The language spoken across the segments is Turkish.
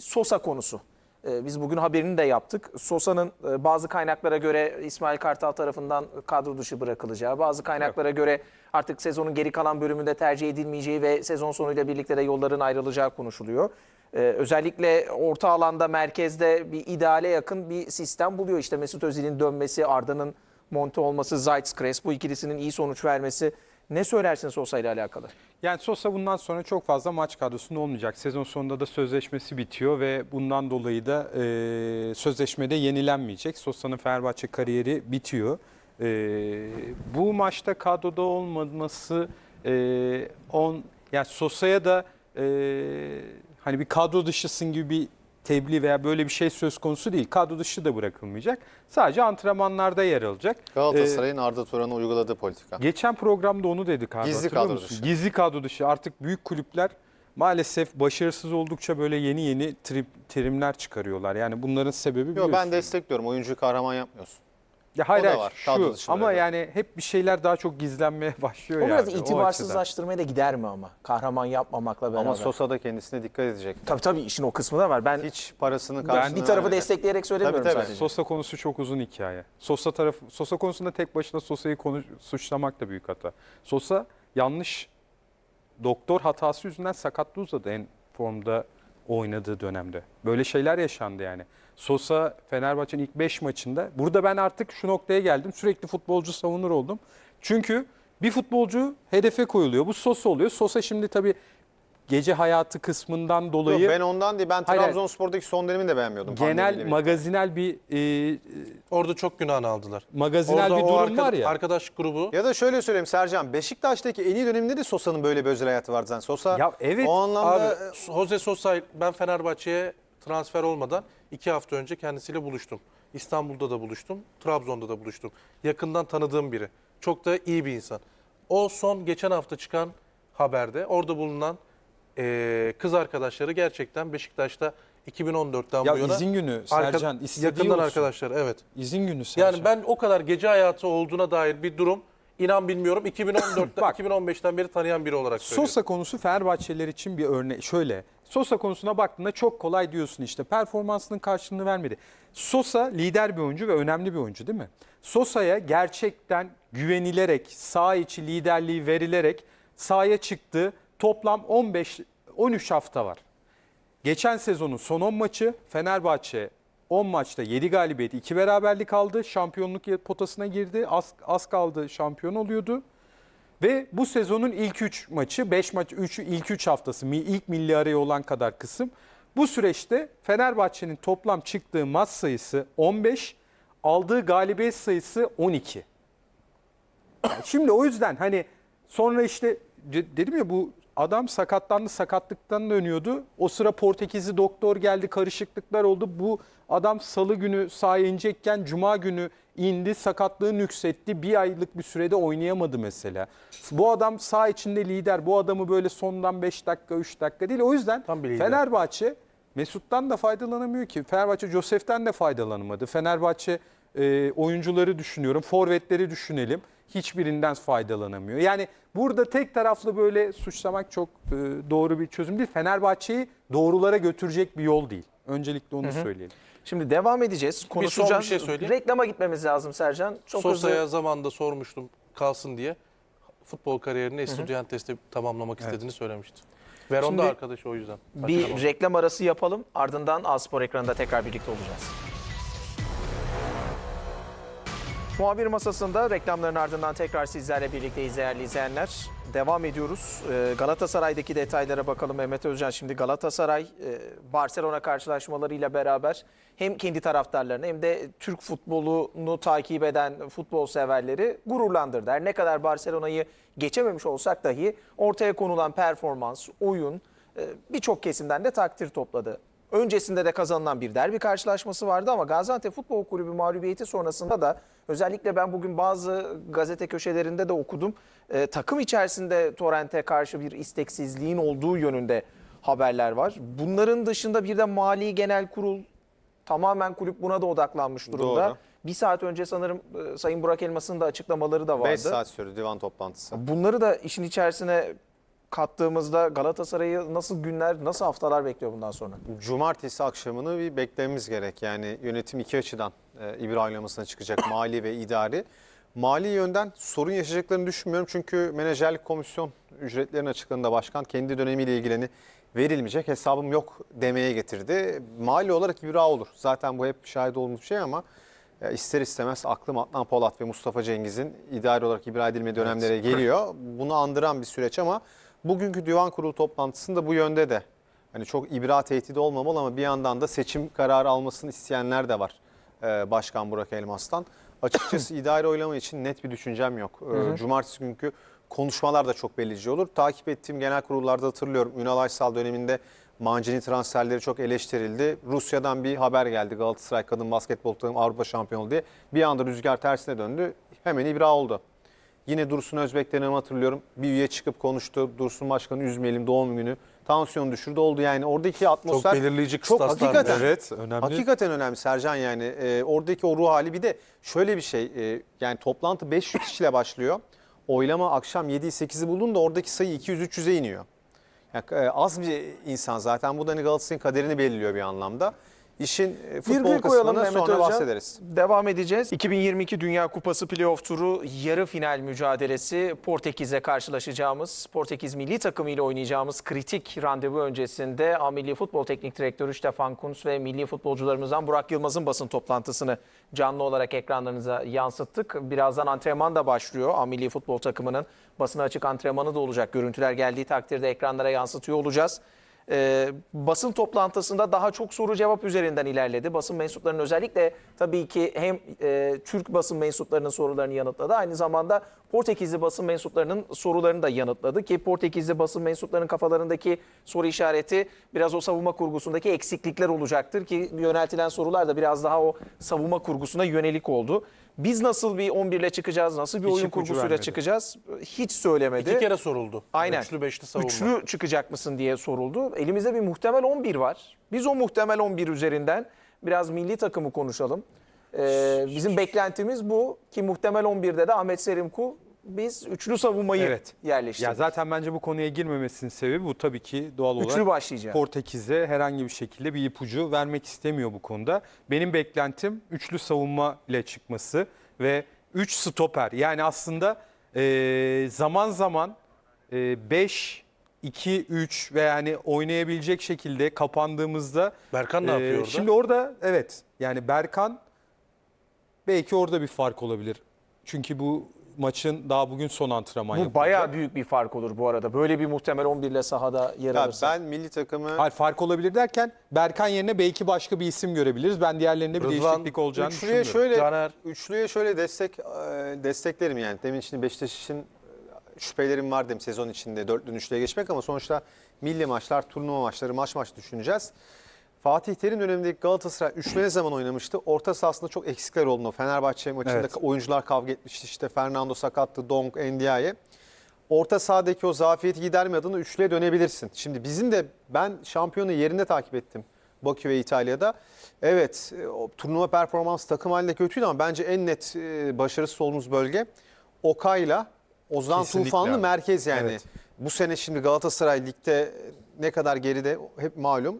Sosa konusu. Ee, Biz bugün haberini de yaptık. Sosa'nın e, bazı kaynaklara göre İsmail Kartal tarafından kadro dışı bırakılacağı, bazı kaynaklara göre artık sezonun geri kalan bölümünde tercih edilmeyeceği ve sezon sonuyla birlikte de yolların ayrılacağı konuşuluyor. Ee, Özellikle orta alanda merkezde bir ideale yakın bir sistem buluyor. İşte Mesut Özil'in dönmesi, Arda'nın monte olması, Zayt Crespo ikilisinin iyi sonuç vermesi. Ne söylersin Sosa ile alakalı? Yani Sosa bundan sonra çok fazla maç kadrosunda olmayacak. Sezon sonunda da sözleşmesi bitiyor ve bundan dolayı da e, sözleşmede yenilenmeyecek. Sosa'nın Fenerbahçe kariyeri bitiyor. E, bu maçta kadroda olmaması e, on yani Sosa'ya da e, hani bir kadro dışısın gibi bir tebliğ veya böyle bir şey söz konusu değil. Kadro dışı da bırakılmayacak. Sadece antrenmanlarda yer alacak. Galatasaray'ın Arda Turan'a uyguladığı politika. Geçen programda onu dedik abi. Gizli kadro musun? dışı. Gizli kadro dışı. Artık büyük kulüpler maalesef başarısız oldukça böyle yeni yeni trip, terimler çıkarıyorlar. Yani bunların sebebi Yo, biliyorsun. ben destekliyorum. Oyuncuyu kahraman yapmıyorsun. Ya hayır, o da var, şu ama böyle. yani hep bir şeyler daha çok gizlenmeye başlıyor O yani. biraz itibarsızlaştırmaya da gider mi ama? Kahraman yapmamakla beraber. Ama Sosa da kendisine dikkat edecek. Tabii tabii işin o kısmı da var. Ben Hiç parasını Ben karşılığını bir tarafı destekleyerek söylemiyorum Tabii, tabii. sadece. Sosa konusu çok uzun hikaye. Sosa tarafı Sosa konusunda tek başına Sosa'yı konu, suçlamak da büyük hata. Sosa yanlış doktor hatası yüzünden sakatlığı uzadı en formda oynadığı dönemde. Böyle şeyler yaşandı yani. Sosa Fenerbahçe'nin ilk 5 maçında. Burada ben artık şu noktaya geldim. Sürekli futbolcu savunur oldum. Çünkü bir futbolcu hedefe koyuluyor. Bu Sosa oluyor. Sosa şimdi tabii gece hayatı kısmından dolayı Yok, ben ondan değil. Ben. Trabzonspor'daki son dönemini de beğenmiyordum. genel magazinel bir e, Orada çok günahını aldılar. magazinel Orada bir durum arka- var ya. Arkadaş grubu Ya da şöyle söyleyeyim Sercan. Beşiktaş'taki en iyi döneminde de Sosa'nın böyle bir özel hayatı vardı zaten. Sosa Ya evet, o anlamda Abi Jose Sosa ben Fenerbahçe'ye transfer olmadan iki hafta önce kendisiyle buluştum. İstanbul'da da buluştum, Trabzon'da da buluştum. Yakından tanıdığım biri. Çok da iyi bir insan. O son geçen hafta çıkan haberde orada bulunan eee, kız arkadaşları gerçekten Beşiktaş'ta 2014'ten Ya bu yana izin günü arka- Sercan istediği yakından olsun. arkadaşlar evet. İzin günü Sercan. Yani ben o kadar gece hayatı olduğuna dair bir durum inan bilmiyorum. 2014'ten Bak. 2015'ten beri tanıyan biri olarak söylüyorum. Sosa konusu Fenerbahçeliler için bir örnek. Şöyle Sosa konusuna baktığında çok kolay diyorsun işte performansının karşılığını vermedi. Sosa lider bir oyuncu ve önemli bir oyuncu değil mi? Sosa'ya gerçekten güvenilerek, sağ içi liderliği verilerek sahaya çıktı. Toplam 15 13 hafta var. Geçen sezonun son 10 maçı Fenerbahçe 10 maçta 7 galibiyet 2 beraberlik aldı. Şampiyonluk potasına girdi. Az, az kaldı şampiyon oluyordu. Ve bu sezonun ilk 3 maçı 5 maç 3 ilk 3 haftası ilk milli araya olan kadar kısım. Bu süreçte Fenerbahçe'nin toplam çıktığı maç sayısı 15, aldığı galibiyet sayısı 12. Yani Şimdi o yüzden hani sonra işte de- dedim ya bu adam sakatlandı sakatlıktan dönüyordu. O sıra Portekizli doktor geldi karışıklıklar oldu. Bu adam salı günü sahaya inecekken cuma günü indi sakatlığı nüksetti. Bir aylık bir sürede oynayamadı mesela. Bu adam sağ içinde lider. Bu adamı böyle sondan 5 dakika 3 dakika değil. O yüzden. Fenerbahçe Mesut'tan da faydalanamıyor ki. Fenerbahçe Josef'ten de faydalanamadı. Fenerbahçe e, oyuncuları düşünüyorum. Forvetleri düşünelim. Hiçbirinden faydalanamıyor. Yani burada tek taraflı böyle suçlamak çok e, doğru bir çözüm değil. Fenerbahçe'yi doğrulara götürecek bir yol değil. Öncelikle onu söyleyelim. Şimdi devam edeceğiz. Konuşacağız. bir şey söyleyeyim. Reklama gitmemiz lazım Sercan. Çok Sosa'ya hızlı. zamanında sormuştum kalsın diye. Futbol kariyerini Estudiantes'te tamamlamak istediğini söylemişti. Veron'da Şimdi arkadaşı o yüzden. Bir reklam arası yapalım. Ardından Aspor ekranında tekrar birlikte olacağız. Muhabir masasında reklamların ardından tekrar sizlerle birlikteyiz değerli izleyenler. Devam ediyoruz. Ee, Galatasaray'daki detaylara bakalım Mehmet Özcan. Şimdi Galatasaray e, Barcelona karşılaşmalarıyla beraber hem kendi taraftarlarını hem de Türk futbolunu takip eden futbol severleri gururlandırdı. Her ne kadar Barcelona'yı geçememiş olsak dahi ortaya konulan performans, oyun e, birçok kesimden de takdir topladı. Öncesinde de kazanılan bir derbi karşılaşması vardı ama Gaziantep Futbol Kulübü mağlubiyeti sonrasında da özellikle ben bugün bazı gazete köşelerinde de okudum. E, takım içerisinde Torrent'e karşı bir isteksizliğin olduğu yönünde haberler var. Bunların dışında bir de Mali Genel Kurul tamamen kulüp buna da odaklanmış durumda. Doğru. Bir saat önce sanırım e, Sayın Burak Elmas'ın da açıklamaları da vardı. 5 saat sürdü divan toplantısı. Bunları da işin içerisine kattığımızda Galatasaray'ı nasıl günler, nasıl haftalar bekliyor bundan sonra? Cumartesi akşamını bir beklememiz gerek. Yani yönetim iki açıdan e, İbra oylamasına çıkacak mali ve idari. Mali yönden sorun yaşayacaklarını düşünmüyorum. Çünkü menajerlik komisyon ücretlerin açıkladığında başkan kendi dönemiyle ilgileni verilmeyecek hesabım yok demeye getirdi. Mali olarak İbra olur. Zaten bu hep şahit olduğumuz bir şey ama ya ister istemez aklım Adnan Polat ve Mustafa Cengiz'in idari olarak ibra edilme dönemlere geliyor. Bunu andıran bir süreç ama bugünkü divan kurulu toplantısında bu yönde de hani çok ibra tehdidi olmamalı ama bir yandan da seçim kararı almasını isteyenler de var e, Başkan Burak Elmas'tan. Açıkçası idari oylama için net bir düşüncem yok. E, Cumartesi günkü konuşmalar da çok belirleyici olur. Takip ettiğim genel kurullarda hatırlıyorum. Ünal Aysal döneminde Mancini transferleri çok eleştirildi. Rusya'dan bir haber geldi Galatasaray kadın basketbol takımı Avrupa şampiyonu diye. Bir anda rüzgar tersine döndü. Hemen ibra oldu. Yine Dursun Özbek dönemini hatırlıyorum. Bir üye çıkıp konuştu. Dursun Başkan'ı üzmeyelim doğum günü. Tansiyon düşürdü oldu yani. Oradaki Çok atmosfer belirleyici çok hakikaten Evet önemli. Hakikaten önemli Sercan yani. Ee, oradaki o ruh hali bir de şöyle bir şey. e, yani toplantı 500 kişiyle başlıyor. Oylama akşam 7'yi 8'i bulduğunda oradaki sayı 200-300'e iniyor. Yani, e, az bir insan zaten. Bu da hani Galatasaray'ın kaderini belirliyor bir anlamda. İşin e, futbol Virgül kısmına Mehmet sonra Özcan. bahsederiz. Devam edeceğiz. 2022 Dünya Kupası playoff turu yarı final mücadelesi Portekiz'e karşılaşacağımız, Portekiz milli takımı ile oynayacağımız kritik randevu öncesinde A Milli Futbol Teknik Direktörü Stefan Kuntz ve milli futbolcularımızdan Burak Yılmaz'ın basın toplantısını canlı olarak ekranlarınıza yansıttık. Birazdan antrenman da başlıyor. A Milli Futbol takımının basına açık antrenmanı da olacak. Görüntüler geldiği takdirde ekranlara yansıtıyor olacağız. Ee, basın toplantısında daha çok soru cevap üzerinden ilerledi. Basın mensuplarının özellikle tabii ki hem e, Türk basın mensuplarının sorularını yanıtladı. Aynı zamanda Portekizli basın mensuplarının sorularını da yanıtladı. Ki Portekizli basın mensuplarının kafalarındaki soru işareti biraz o savunma kurgusundaki eksiklikler olacaktır. Ki yöneltilen sorular da biraz daha o savunma kurgusuna yönelik oldu. Biz nasıl bir 11 ile çıkacağız, nasıl bir Hiç oyun kurgusuyla vermedi. çıkacağız hiç söylemedi. İki kere soruldu. Aynen. Üçlü beşli savunma. Üçlü çıkacak mısın diye soruldu. Elimizde bir muhtemel 11 var. Biz o muhtemel 11 üzerinden biraz milli takımı konuşalım. Ee, bizim beklentimiz bu ki muhtemel 11'de de Ahmet Serimku biz üçlü savunmayı Evet. yerleştirdik. Ya zaten bence bu konuya girmemesinin sebebi bu tabii ki doğal olarak. Üçlü başlayacak. Portekiz'e herhangi bir şekilde bir ipucu vermek istemiyor bu konuda. Benim beklentim üçlü savunma ile çıkması ve 3 stoper. Yani aslında e, zaman zaman 5 2 3 ve yani oynayabilecek şekilde kapandığımızda Berkan ne e, yapıyor orada? Şimdi orada evet yani Berkan belki orada bir fark olabilir. Çünkü bu maçın daha bugün son antrenman bu yapılacak. bayağı büyük bir fark olur bu arada. Böyle bir muhtemel 11 ile sahada yer Ya alırsa. ben milli takımı Hayır fark olabilir derken Berkan yerine belki başka bir isim görebiliriz. Ben diğerlerinde bir Rıdvan, değişiklik olacağını Üçlüye düşünmüyorum. şöyle Caner. üçlüye şöyle destek e, desteklerim yani. Demin şimdi Beşiktaş için e, şüphelerim var dedim sezon içinde dörtlünün üçlüye geçmek ama sonuçta milli maçlar, turnuva maçları, maç maç düşüneceğiz. Fatih Terim dönemindeki Galatasaray üçlü ne zaman oynamıştı? Orta sahasında çok eksikler oldu. Fenerbahçe maçında Evet. oyuncular kavga etmişti. İşte Fernando sakattı, Dong, Ndiaye. Orta sahadaki o zafiyeti giderme adına üçlüye dönebilirsin. Şimdi bizim de ben şampiyonu yerinde takip ettim. Bakü ve İtalya'da. Evet e, o turnuva performansı takım halinde kötüydü ama bence en net e, başarısız olduğumuz bölge Okay'la Ozan Kesinlikle Tufanlı abi. merkez yani. Evet. Bu sene şimdi Galatasaray ligde ne kadar geride hep malum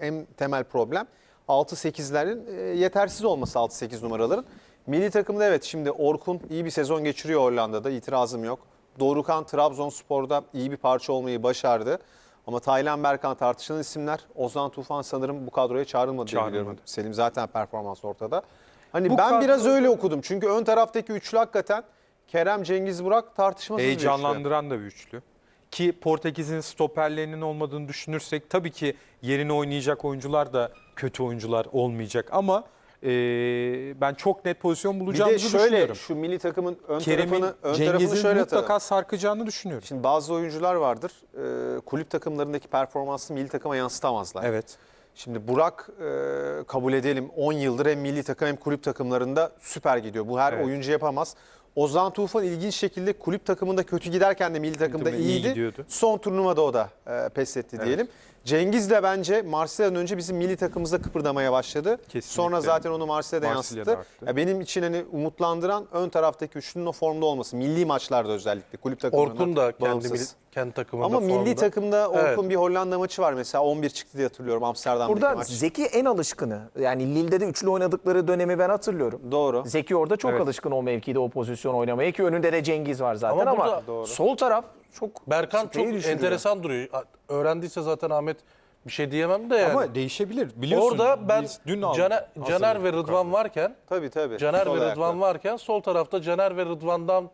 e, en temel problem 6-8'lerin e, yetersiz olması 6-8 numaraların. Milli takımda evet şimdi Orkun iyi bir sezon geçiriyor Hollanda'da itirazım yok. Dorukan Trabzonspor'da iyi bir parça olmayı başardı. Ama Taylan Berkan tartışılan isimler. Ozan Tufan sanırım bu kadroya çağrılmadı diye Çağrılmadı. biliyorum. Selim zaten performans ortada. Hani Bu ben kadro- biraz öyle okudum. Çünkü ön taraftaki üçlü hakikaten Kerem, Cengiz, Burak tartışmasız bir üçlü. Heyecanlandıran da bir üçlü. Ki Portekiz'in stoperlerinin olmadığını düşünürsek tabii ki yerine oynayacak oyuncular da kötü oyuncular olmayacak ama e, ben çok net pozisyon Bir de bulacağımızı şöyle düşünüyorum. şu milli takımın ön Kerem'in, tarafını ön tarafını Cengiz'in şöyle mutlaka atalım. sarkacağını düşünüyorum. Şimdi bazı oyuncular vardır. e, kulüp takımlarındaki performansını milli takıma yansıtamazlar. Evet. Şimdi Burak e, kabul edelim 10 yıldır hem milli takım hem kulüp takımlarında süper gidiyor. Bu her Evet. oyuncu yapamaz. Ozan Tufan ilginç şekilde kulüp takımında kötü giderken de milli takımda takımda iyi iyiydi. gidiyordu. Son turnuvada o da e, pes etti diyelim. Cengiz de bence Marsilya'dan önce bizim milli takımımızda kıpırdamaya başladı. Kesinlikle. Sonra zaten onu Marsilya'da yansıttı. arttı. Ya benim için hani umutlandıran ön taraftaki üçlünün o formda olması. Milli maçlarda özellikle kulüp takımlarından Orkun da kendi, mil- kendi takımında Ama milli formda. takımda Orkun Evet. bir Hollanda maçı var mesela 11 çıktı diye hatırlıyorum Amsterdam'daki Burada maç. Zeki en alışkını. Yani Lille'de de üçlü oynadıkları dönemi ben hatırlıyorum. Doğru. Zeki orada çok Evet. alışkın o mevkide o pozisyon oynamaya ki önünde de Cengiz var zaten Ama ama, sol taraf çok Berkan çok enteresan duruyor. Öğrendiyse zaten Ahmet bir şey diyemem de yani. Ama değişebilir. Biliyorsun Orada ben biz dün aldık. Caner, Caner ve Rıdvan varken Tabii tabii. Caner Sol ve ayaklı. Rıdvan varken sol tarafta Caner ve Rıdvan'dan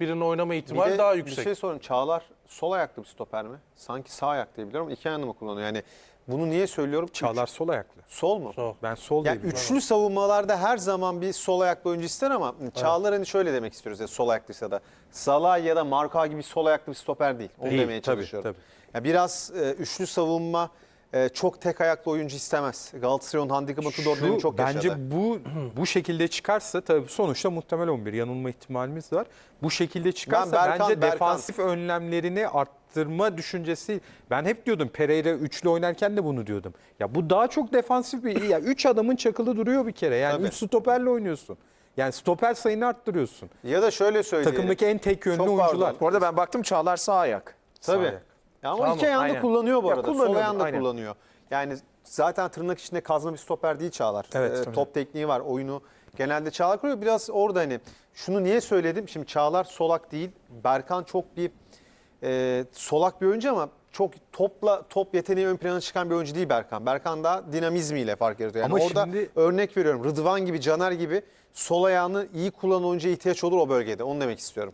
birinin oynama Bir ihtimali daha Bir yüksek. şey sorun. Çağlar sol ayaklı bir stoper mi? Sanki sağ ayak diye biliyorum. İki ayağını mı kullanıyor? Yani bunu niye söylüyorum? Çağlar Üç- sol ayaklı. sol mu? Sol. Ben sol Yani değilim. üçlü savunmalarda her zaman bir sol ayaklı oyuncu ister ama Çağlar hani şöyle demek istiyoruz ya sol ayaklıysa da. Salah ya da Marka gibi sol ayaklı bir stoper değil. Onu Değil, demeye tabii, çalışıyorum. tabii. Ya biraz e, üçlü savunma e, çok tek ayaklı oyuncu istemez. Galatasaray'ın handikapı Dortmund'u çok yaşadı. bence bu bu şekilde çıkarsa tabii sonuçta muhtemel 11 yanılma ihtimalimiz var. Bu şekilde çıkarsa Berkan, bence Berkan. defansif önlemlerini arttırma düşüncesi. Ben hep diyordum Pereira üçlü oynarken de bunu diyordum. Ya bu daha çok defansif bir ya üç adamın çakılı duruyor bir kere. Yani Tabii. üç stoperle oynuyorsun. Yani stoper sayını arttırıyorsun. Ya da şöyle söyleyelim. Takımdaki en tek yönlü Çok pardon. oyuncular. Bu arada ben baktım Çağlar sağ ayak. Tabii. Ya ama Tamam, iki ayağını aynen. kullanıyor bu Ya arada. Sol ayağını da kullanıyor. Yani zaten tırnak içinde kazma bir stoper değil Çağlar. Evet, Ee, top tekniği var. Oyunu genelde Çağlar kuruyor. Biraz orada hani şunu niye söyledim? Şimdi Çağlar solak değil. Berkan çok bir e, solak bir oyuncu ama çok topla top yeteneği ön plana çıkan bir oyuncu değil Berkan. Berkan daha dinamizmiyle fark yaratıyor. Yani Ama orada şimdi- örnek veriyorum Rıdvan gibi, Caner gibi sol ayağını iyi kullanan oyuncuya ihtiyaç olur o bölgede. Onu demek istiyorum.